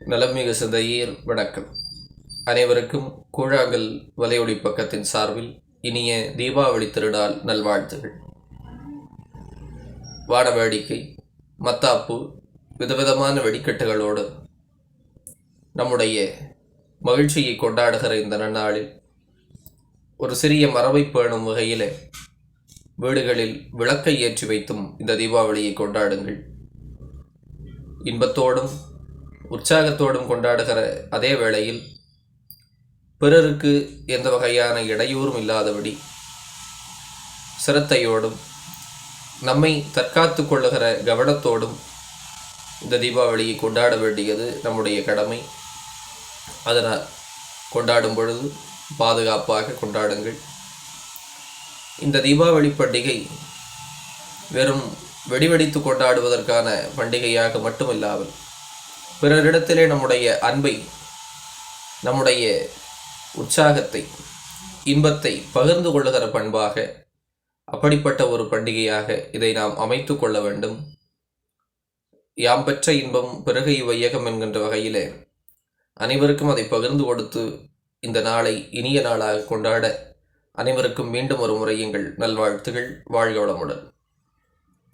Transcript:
நலமிகு சிந்தையீர் வணக்கம். அனைவருக்கும் கூழாங்கல் வலையொலி பக்கத்தின் சார்பில் இனிய தீபாவளி திருநாள் நல்வாழ்த்துகள். வாட வேடிக்கை மத்தாப்பு விதவிதமான வெடிக்கட்டுகளோடு நம்முடைய மகிழ்ச்சியை கொண்டாடுகிற இந்த நன்னாளில் ஒரு சிறிய மரபை பேணும் வகையிலே வீடுகளில் விளக்கை ஏற்றி வைத்தும் இந்த தீபாவளியை கொண்டாடுங்கள். இன்பத்தோடும் உற்சாகத்தோடும் கொண்டாடுகிற அதே வேளையில் பிறருக்கு எந்த வகையான இடையூறும் இல்லாதபடி சிரத்தையோடும் நம்மை தற்காத்து கொள்ளுகிற கவனத்தோடும் இந்த தீபாவளியை கொண்டாட வேண்டியது நம்முடைய கடமை. அதனால் கொண்டாடும் பொழுது பாதுகாப்பாக கொண்டாடுங்கள். இந்த தீபாவளி பண்டிகை வெறும் வெடிவெடித்து கொண்டாடுவதற்கான பண்டிகையாக மட்டுமில்லாமல் பிறரிடத்திலே நம்முடைய அன்பை நம்முடைய உற்சாகத்தை இன்பத்தை பகிர்ந்து கொள்ளுகிற பண்பாக அப்படிப்பட்ட ஒரு பண்டிகையாக இதை நாம் அமைத்து கொள்ள வேண்டும். யாம் பெற்ற இன்பம் பிறகு இவ்வையகம் என்கின்ற வகையிலே அனைவருக்கும் அதை பகிர்ந்து கொடுத்து இந்த நாளை இனிய நாளாக கொண்டாட அனைவருக்கும் மீண்டும் ஒரு முறை எங்கள் நல்வாழ்த்துகள் வாழ்க வளமுடன்.